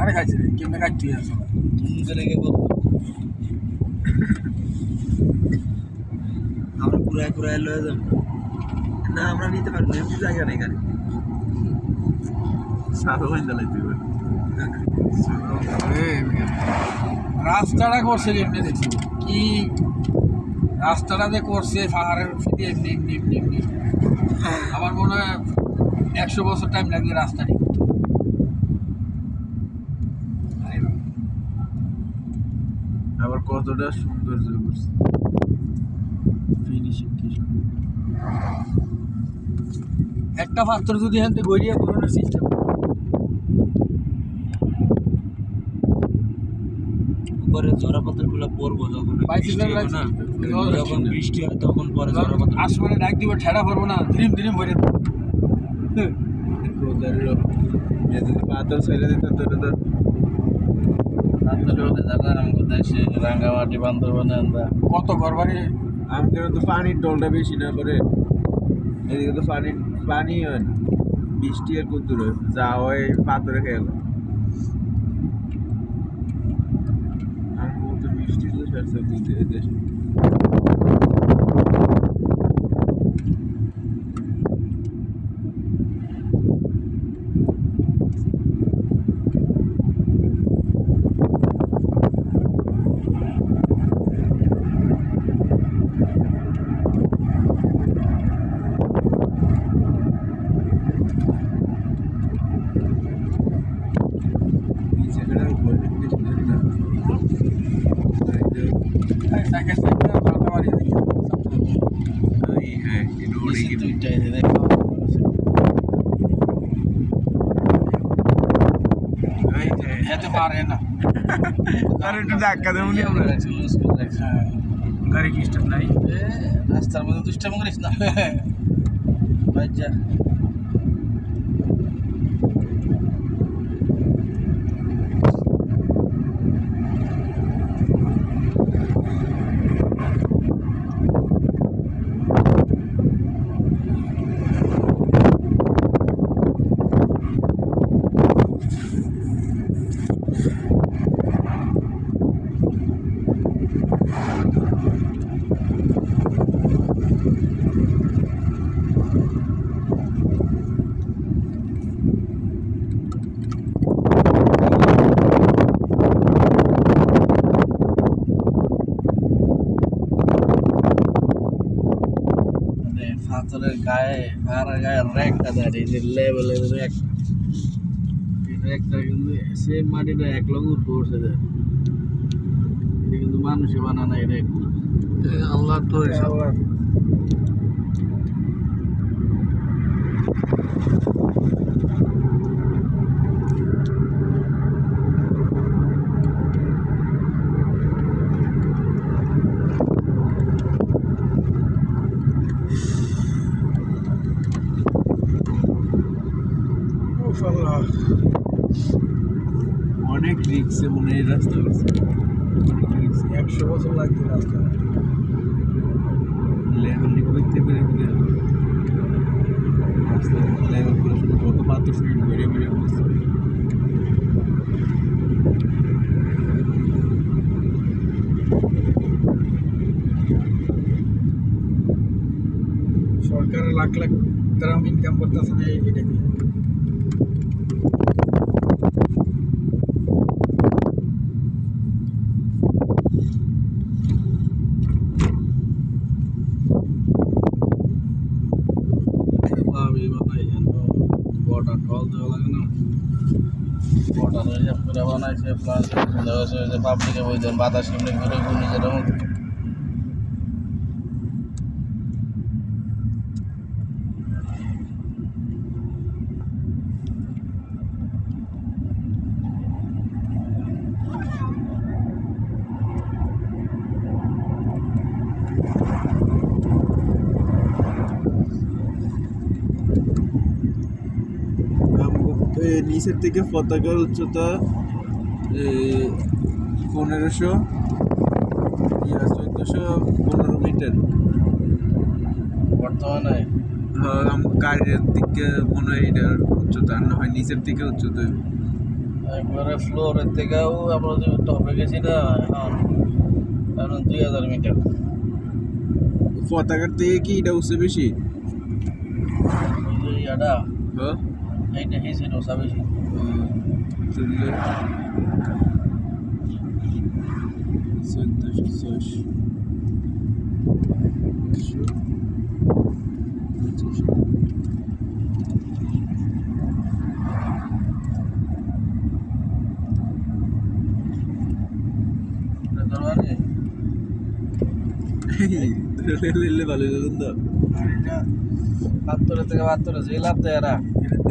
আরে খাইছে? রে কেমনে কাটছি আসলে তুমি করে গে বল আমরা কুড়ায় কুড়ায় লয়ে যাব। না আমরা নিতে পারব না এমনি জায়গা নেই এখানে। হবে রাস্তাটা করছে এমনি দেখছি। কি রাস্তাটা যে করছে পাহাড়ের ফিতে এমনি এমনি এমনি এমনি। আমার মনে হয় একশো বছর টাইম লাগবে রাস্তাটি। আবার কতটা সৌন্দর্য করছে। ফিনিশিং কি একটা পাত্র যদি এখান থেকে গড়িয়ে করানোর সিস্টেম ঝরা পাথরগুলো পড়ব যখন। যখন বৃষ্টি হয় তখন পরে ঝরা পাথর আসমানে ডাক দিব ঠেড়া পড়ব না ভরে। পাথর ছেড়ে দিতে তোর তো আন্দোলনে যারা আমাদের দেশে রাঙ্গামাটি বান্দরবনে কত ঘর বাড়ি আমাদের তো পানির ডলটা বেশি না করে এদিকে তো পানি পানি হয় না বৃষ্টি আর হয়? যা হয় পাথরে খেয়ে গেল তো বৃষ্টি তো সারছে দেশে এটা উড়ে নিচে গেল দুইটাই যে এই যে যেতে পারে না আর একটু ধাক্কা দেবো নি আমরা হ্যাঁ, গাড়ি কি স্টেপ নাই রাস্তার মধ্যে দুষ্টামি করিস না বাচ্চা মানে পাথরের গায়ে আর গায়ে র্যাকটা দাঁড়িয়ে যে লেভেলের র্যাক র্যাকটা কিন্তু সেই মাটিটা এক লগ উঠে যায়। এটা কিন্তু মানুষে বানানো এই র্যাকগুলো আল্লাহ তো অনেক রিক্সে মনে হয় এই রাস্তা করছে অনেক রিক্সে একশো বছর লাগছে রাস্তা লেভেল করতে পেরে পেরে রাস্তা লেভেল করে শুধু কত পাথর সিমেন্ট বেড়ে বেড়ে করছে সরকার লাখ লাখ গ্রাম ইনকাম করতেছে না এই- এটা দিয়ে আমি বানাই বর্ডার টল দেওয়া লাগে না বর্ডার হিসাব করে বানাইছে প্লাস যে পাবলিকে বই দেন বাতাস এমনি ঘুরে ঘুরে যেরকম নিচের থেকে পতাকার উচ্চতা পনেরোশো চোদ্দোশো পনেরো মিটার। বর্তমানে? হ্যাঁ, গাড়ির দিকে মনে হয় এটার উচ্চতা না হয় নিচের দিকে উচ্চতা। একবারে ফ্লোরের থেকেও আমরা যে টপে গেছি না এখন এখন দুই হাজার মিটার। পতাকার থেকে কি এটা উঠছে বেশি? ইয়াটা? হ্যাঁ। এইটা হিসেবে ওসা বেশি চললে চোদ্দোশো ছয়শো পঁচিশশো ধরবানি ভালো লাগতো বাহাত্তরের থেকে বাহাত্তরে যে লাভ দেয় এরা